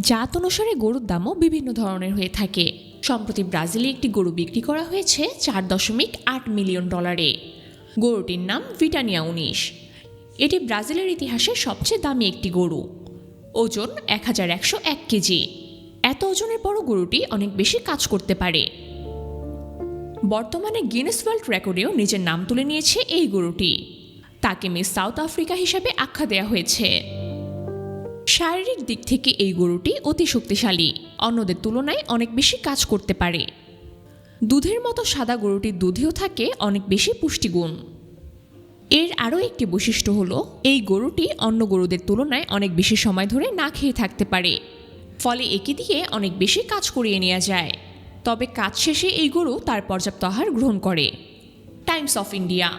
জাত অনুসারে গরুর দামও বিভিন্ন ধরনের হয়ে থাকে। সম্প্রতি ব্রাজিলে একটি গরু বিক্রি করা হয়েছে চার দশমিক আট মিলিয়ন ডলারে। গরুটির নাম ভিটানিয়া উনিশ। এটি ব্রাজিলের ইতিহাসে সবচেয়ে দামি একটি গরু। ওজন এক হাজার একশো এক কেজি। এত ওজনের বড় গরুটি অনেক বেশি কাজ করতে পারে। বর্তমানে গিনেস ওয়ার্ল্ড রেকর্ডেও নিজের নাম তুলে নিয়েছে এই গরুটি। তাকে মিস সাউথ আফ্রিকা হিসাবে আখ্যা দেওয়া হয়েছে। শারীরিক দিক থেকে এই গরুটি অতি শক্তিশালী। অন্যদের তুলনায় অনেক বেশি কাজ করতে পারে। দুধের মতো সাদা গরুটির দুধেও থাকে অনেক বেশি পুষ্টিগুণ। এর আরও একটি বৈশিষ্ট্য হলো, এই গরুটি অন্য গরুদের তুলনায় অনেক বেশি সময় ধরে না খেয়ে থাকতে পারে। ফলে একে দিয়ে অনেক বেশি কাজ করিয়ে নেওয়া যায়। তবে কাজ শেষে এই গরু তার পর্যাপ্ত আহার গ্রহণ করে। Times of India